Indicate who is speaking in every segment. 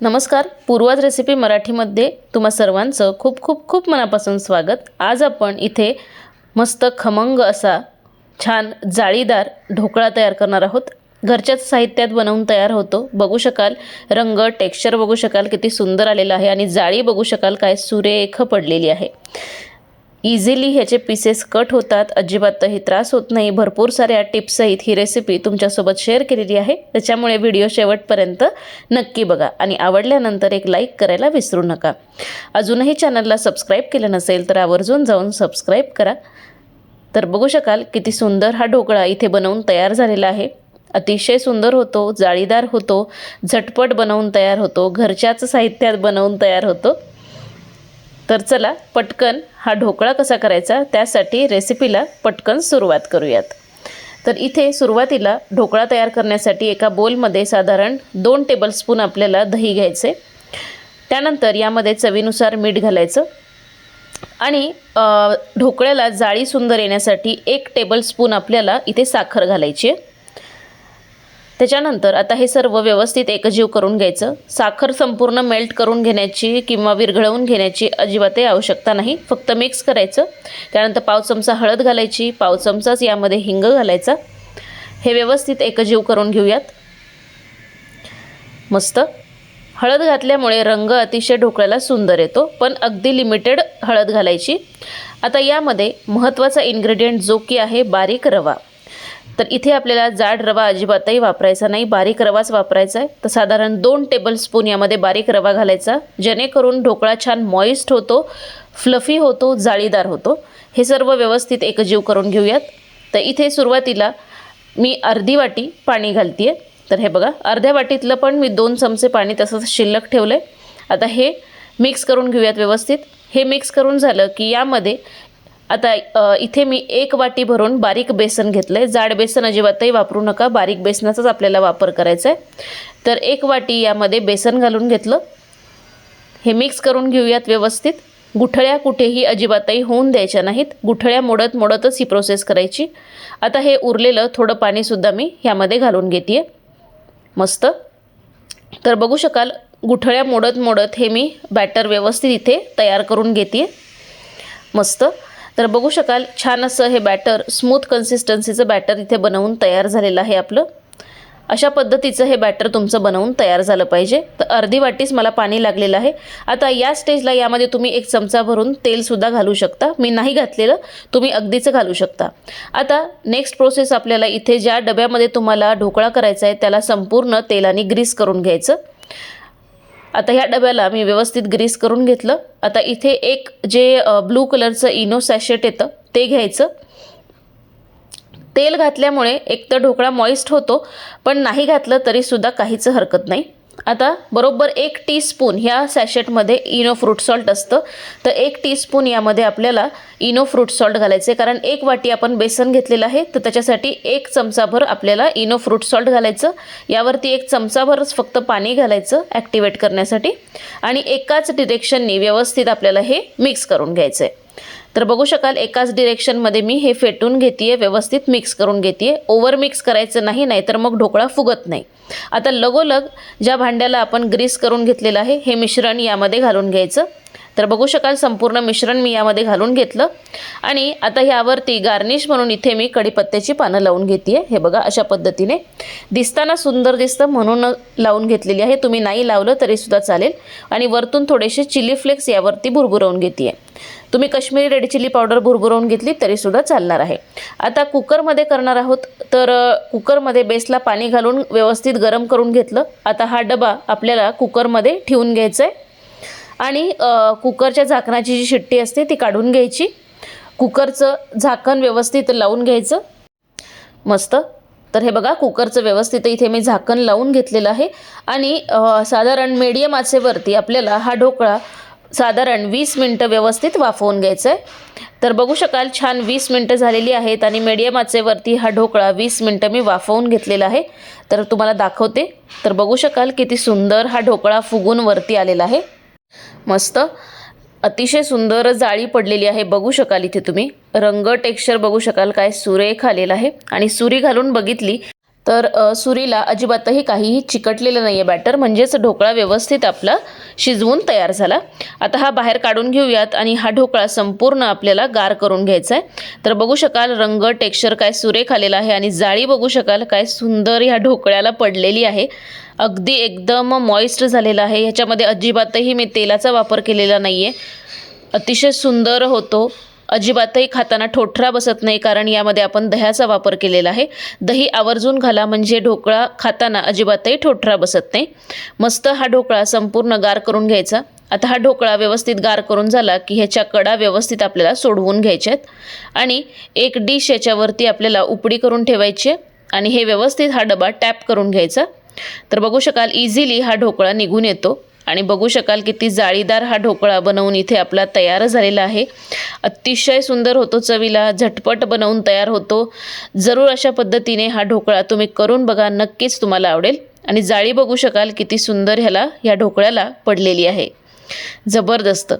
Speaker 1: नमस्कार पूर्वाज रेसिपी मराठीमध्ये तुम्हा सर्वांचं खूप खूप खूप मनापासून स्वागत. आज आपण इथे मस्त खमंग असा छान जाळीदार ढोकळा तयार करणार आहोत. घरच्याच साहित्यात बनवून तयार होतो. बघू शकाल रंग टेक्स्चर बघू शकाल किती सुंदर आलेलं आहे आणि जाळी बघू शकाल काय सुरेख पडलेली आहे. इझिली ह्याचे पीसेस कट होतात. अजिबातही त्रास होत नाही. भरपूर साऱ्या टिप्ससहित ही रेसिपी तुमच्यासोबत शेअर केलेली आहे. त्याच्यामुळे व्हिडिओ शेवटपर्यंत नक्की बघा आणि आवडल्यानंतर एक लाईक करायला विसरू नका. अजूनही चॅनलला सबस्क्राईब केलं नसेल तर आवर्जून जाऊन सबस्क्राईब करा. तर बघू शकाल किती सुंदर हा ढोकळा इथे बनवून तयार झालेला आहे. अतिशय सुंदर होतो जाळीदार होतो झटपट बनवून तयार होतो घरच्याच साहित्यात बनवून तयार होतो. तर चला पटकन हा ढोकळा कसा करायचा त्यासाठी रेसिपीला पटकन सुरुवात करूयात. तर इथे सुरुवातीला ढोकळा तयार करण्यासाठी एका बोलमध्ये साधारण दोन टेबलस्पून आपल्याला दही घ्यायचे. त्यानंतर यामध्ये चवीनुसार मीठ घालायचं. आणि ढोकळ्याला जाळी सुंदर येण्यासाठी एक टेबलस्पून आपल्याला इथे साखर घालायची आहे. त्याच्यानंतर आता हे सर्व व्यवस्थित एकजीव करून घ्यायचं. साखर संपूर्ण मेल्ट करून घेण्याची किंवा विरघळवून घेण्याची अजिबातही आवश्यकता नाही. फक्त मिक्स करायचं. त्यानंतर पाव चमचा हळद घालायची. पाव चमचाच यामध्ये हिंग घालायचा. हे व्यवस्थित एकजीव करून घेऊयात. मस्त. हळद घातल्यामुळे रंग अतिशय ढोकळ्याला सुंदर येतो. पण अगदी लिमिटेड हळद घालायची. आता यामध्ये महत्त्वाचा इन्ग्रेडियंट जो की आहे बारीक रवा. तर इथे आपल्याला जाड रवा अजिबातही वापरायचा नाही बारीक रवाच वापरायचा आहे. तर साधारण दोन टेबलस्पून यामध्ये बारीक रवा घालायचा जेणेकरून ढोकळा छान मॉइस्ट होतो फ्लफी होतो जाळीदार होतो. हे सर्व व्यवस्थित एकजीव करून घेऊयात. तर इथे सुरुवातीला मी अर्धी वाटी पाणी घालते आहे तर हे बघा अर्ध्या वाटीतलं पण मी दोन चमचे पाणी तसंच शिल्लक ठेवलं आहे आता हे मिक्स करून घेऊयात व्यवस्थित. हे मिक्स करून झालं की यामध्ये आता इथे मी एक वाटी भरून बारीक बेसन घेतलं आहे जाड बेसन अजिबातही वापरू नका. बारीक बेसनाचाच आपल्याला वापर करायचा आहे तर एक वाटी यामध्ये बेसन घालून घेतलं. हे मिक्स करून घेऊयात व्यवस्थित. गुठळ्या कुठेही अजिबातही होऊन द्यायच्या नाहीत. गुठळ्या मोडत मोडतच ही प्रोसेस करायची. आता हे उरलेलं थोडं पाणीसुद्धा मी ह्यामध्ये घालून घेते मस्त. तर बघू शकाल गुठळ्या मोडत मोडत हे मी बॅटर व्यवस्थित इथे तयार करून घेते मस्त. तर बघू शकाल छान असं हे बॅटर स्मूथ कन्सिस्टन्सीचं बॅटर इथे बनवून तयार झालेलं आहे आपलं. अशा पद्धतीचं हे बॅटर तुमचं बनवून तयार झालं पाहिजे. तर अर्धी वाटीस मला पाणी लागलेलं आहे. आता या स्टेजला यामध्ये तुम्ही एक चमचा भरून तेलसुद्धा घालू शकता. मी नाही घातलेलं तुम्ही अगदीचं घालू शकता. आता नेक्स्ट प्रोसेस आपल्याला इथे ज्या डब्यामध्ये तुम्हाला ढोकळा करायचा आहे त्याला संपूर्ण तेलाने ग्रीस करून घ्यायचं. आता ह्या डब्याला मी व्यवस्थित ग्रीस करून घेतलं. आता इथे एक जे ब्लू कलरचं इनो सॅशेट येतं ते घ्यायचं. तेल घातल्यामुळे एक तर ढोकळा मॉइस्ट होतो पण नाही घातलं तरीसुद्धा काहीच हरकत नाही. आता बरोबर एक टीस्पून ह्या सॅशेटमध्ये इनो फ्रूट सॉल्ट असतं. तर एक टीस्पून यामध्ये आपल्याला इनो फ्रूट सॉल्ट घालायचे कारण एक वाटी आपण बेसन घेतलेलं आहे तर त्याच्यासाठी एक चमचाभर आपल्याला इनो फ्रूट सॉल्ट घालायचं. यावरती एक चमचाभरच फक्त पाणी घालायचं ॲक्टिवेट करण्यासाठी. आणि एकाच डिरेक्शननी व्यवस्थित आपल्याला हे मिक्स करून घ्यायचं आहे तर बघू शकाल एकाच डिरेक्शनमध्ये मी हे फेटून घेते व्यवस्थित मिक्स करून घेते ओव्हर मिक्स करायचं नाही नाही तर मग ढोकळा फुगत नाही. आता लगोलग ज्या भांड्याला आपण ग्रीस करून घेतलेलं आहे हे मिश्रण यामध्ये घालून घ्यायचं. तर बघू शकाल संपूर्ण मिश्रण मी यामध्ये घालून घेतलं. आणि आता ह्यावरती गार्निश म्हणून इथे मी कढीपत्त्याची पानं लावून घेते हे बघा अशा पद्धतीने. दिसताना सुंदर दिसतं म्हणून लावून घेतलेली आहे. तुम्ही नाही लावलं तरीसुद्धा चालेल. आणि वरतून थोडेसे चिली फ्लेक्स यावरती भुरभुरवून घेते तुम्ही कश्मीरी रेड चिली पावडर भुरभुरवून घेतली तरीसुद्धा चालणार आहे. आता कुकरमध्ये करणार आहोत तर कुकरमध्ये बेसला पाणी घालून व्यवस्थित गरम करून घेतलं. आता हा डबा आपल्याला कुकरमध्ये ठेवून घ्यायचा आहे आणि कुकरच्या झाकणाची जी शिट्टी असते ती काढून घ्यायची. कुकरचं झाकण व्यवस्थित लावून घ्यायचं. मस्त. तर हे बघा कुकरचं व्यवस्थित इथे मी झाकण लावून घेतलेलं आहे. आणि साधारण मीडियम आचेवरती आपल्याला हा ढोकळा साधारण वीस मिनटं व्यवस्थित वाफवून घ्यायचं आहे तर बघू शकाल छान वीस मिनटं झालेली आहेत आणि मीडियम आचेवरती हा ढोकळा वीस मिनटं मी वाफवून घेतलेला आहे. तर तुम्हाला दाखवते. तर बघू शकाल किती सुंदर हा ढोकळा फुगून वरती आलेला आहे. मस्त. अतिशय सुंदर जाळी पडलेली आहे. बघू शकाल इथे तुम्ही. रंग टेक्स्चर बघू शकाल काय सुरेख आलेला आहे. आणि सुरी घालून बघितली तर सुरीला अजिबातही काहीही चिकटलेलं नाही आहे बॅटर म्हणजेच ढोकळा व्यवस्थित आपला शिजवून तयार झाला. आता हा बाहेर काढून घेऊयात आणि हा ढोकळा संपूर्ण आपल्याला गार करून घ्यायचा आहे तर बघू शकाल रंग टेक्स्चर काय सुरेख आलेला आहे आणि जाळी बघू शकाल काय सुंदर ह्या ढोकळ्याला पडलेली आहे. अगदी एकदम मॉइस्ट झालेला आहे. ह्याच्यामध्ये अजिबातही मी तेलाचा वापर केलेला नाही आहे अतिशय सुंदर होतो. अजिबातही खाताना ठोठरा बसत नाही कारण यामध्ये आपण दह्याचा वापर केलेला आहे. दही आवर्जून घाला म्हणजे ढोकळा खाताना अजिबातही ठोठरा बसत नाही. मस्त हा ढोकळा संपूर्ण गार करून घ्यायचा. आता हा ढोकळा व्यवस्थित गार करून झाला की ह्याच्या कडा व्यवस्थित आपल्याला सोडवून घ्यायच्या आहेत. आणि एक डिश याच्यावरती आपल्याला उपडी करून ठेवायची आणि हे व्यवस्थित हा डबा टॅप करून घ्यायचा. तर बघू शकाल इझिली हा ढोकळा निघून येतो. आणि बघू शकाल किती जाळीदार हा ढोकळा बनवून इथे आपला तयार झालेला आहे. अतिशय सुंदर होतो चवीला झटपट बनवून तयार होतो. जरूर अशा पद्धतीने हा ढोकळा तुम्ही करून बघा नक्कीच तुम्हाला आवडेल. आणि जाळी बघू शकाल किती सुंदर ह्याला ह्या ढोकळ्याला पडलेली आहे. जबरदस्त.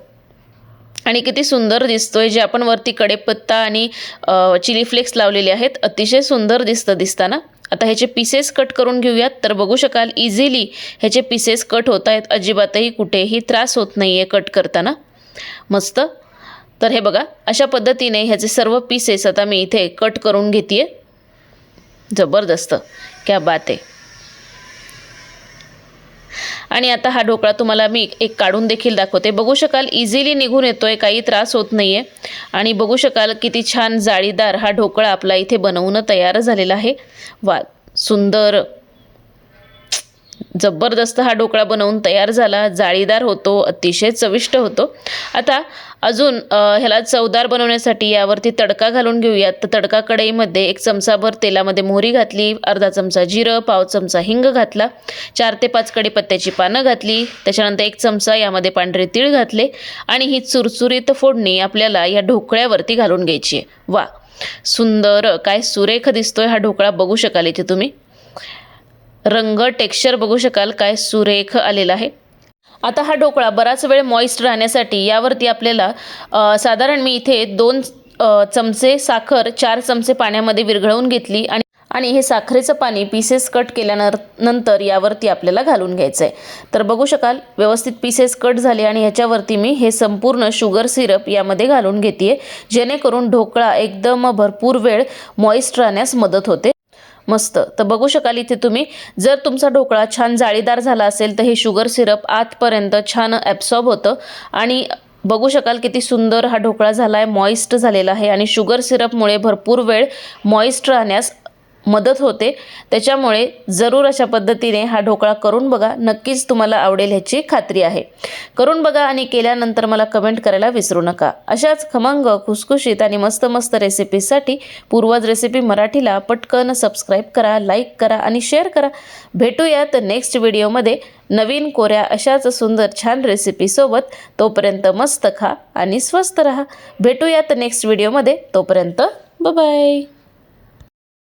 Speaker 1: आणि किती सुंदर दिसतोय जे आपण वरती कडेपत्ता आणि चिली फ्लेक्स लावलेले आहेत. अतिशय सुंदर दिसतं दिसताना. आता ह्याचे पीसेस कट करून घेऊयात. तर बघू शकाल इझिली ह्याचे पीसेस कट होत आहेत. अजिबातही कुठेही त्रास होत नाही आहे कट करताना. मस्त. तर हे बघा अशा पद्धतीने ह्याचे सर्व पीसेस आता मी इथे कट करून घेते जबरदस्त. क्या बात आहे. आणि आता हा ढोकळा तुम्हाला मी एक काढून देखील दाखवते. बघू शकाल इझिली निघून येतोय काही त्रास होत नाही आहे आणि बघू शकाल किती छान जाळीदार हा ढोकळा आपला इथे बनवून तयार झालेला आहे. वा सुंदर जबरदस्त हा ढोकळा बनवून तयार झाला. जाळीदार होतो अतिशय चविष्ट होतो. आता अजून ह्याला चवदार बनवण्यासाठी यावरती तडका घालून घेऊयात. तर तडका कढईमध्ये एक चमचाभर तेलामध्ये मोहरी घातली अर्धा चमचा जिरं पाव चमचा हिंग घातला चार ते पाच कढीपत्त्याची पानं घातली त्याच्यानंतर एक चमचा यामध्ये पांढरे तीळ घातले आणि ही चुरचुरीत फोडणी आपल्याला या ढोकळ्यावरती घालून घ्यायची आहे. वा सुंदर काय सुरेख दिसतोय हा ढोकळा बघू शकाल इथे तुम्ही. रंग टेक्स्चर बघू शकाल काय सुरेख आलेला आहे. आता हा ढोकळा बराच वेळ मॉइस्ट राहण्यासाठी यावरती आपल्याला साधारण मी इथे दोन चमचे साखर चार चमचे पाण्यामध्ये विरघळवून घेतली आणि आणि हे साखरेचं पाणी पीसेस कट केल्यानंतर नंतर यावरती आपल्याला घालून घ्यायचं आहे तर बघू शकाल व्यवस्थित पीसेस कट झाले आणि ह्याच्यावरती मी हे संपूर्ण शुगर सिरप यामध्ये घालून घेते जेणेकरून ढोकळा एकदम भरपूर वेळ मॉइस्ट राहण्यास मदत होते. मस्त. तर बघू शकाल इथे तुम्ही जर तुमचा ढोकळा छान जाळीदार झाला असेल तर हे शुगर सिरप आतपर्यंत छान ॲब्सॉर्ब होतं. आणि बघू शकाल किती सुंदर हा ढोकळा झाला आहे मॉइस्ट झालेला आहे. आणि शुगर सिरपमुळे भरपूर वेळ मॉइस्ट राहण्यास मदत होते. त्याच्यामुळे जरूर अशा पद्धतीने हा ढोकळा करून बघा. नक्कीच तुम्हाला आवडेल ह्याची खात्री आहे. करून बघा आणि केल्यानंतर मला कमेंट करायला विसरू नका. अशाच खमंग खुसखुशीत आणि मस्त मस्त रेसिपीसाठी पूर्वज रेसिपी मराठीला पटकन सबस्क्राईब करा लाईक करा आणि शेअर करा. भेटूयात नेक्स्ट व्हिडिओमध्ये नवीन कोऱ्या अशाच सुंदर छान रेसिपीसोबत तोपर्यंत मस्त खा आणि स्वस्त रहा. भेटूयात नेक्स्ट व्हिडिओमध्ये तोपर्यंत बाय